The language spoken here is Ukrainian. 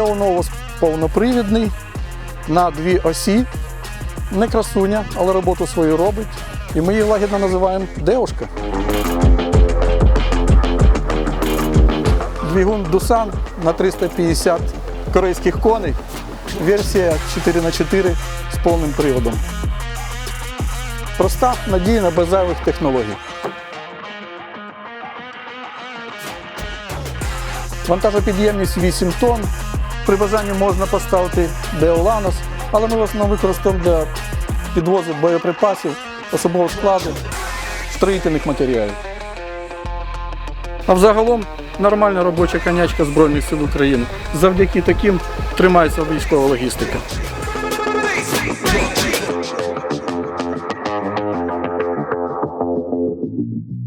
Моновоз повнопривідний на дві осі. Не красуня, але роботу свою робить. І ми її лагідно називаємо Девушка. Двигун Дусан на 350 корейських коней. Версія 4х4 з повним приводом. Проста, надійна, без зайвих технологій. Вантажопідємність 8 тонн. При бажанні можна поставити Деоланос, але ми в основному використовуємо для підвозу боєприпасів, особового складу, строїтельних матеріалів. А взагалом нормальна робоча конячка Збройних сил України. Завдяки таким тримається військова логістика.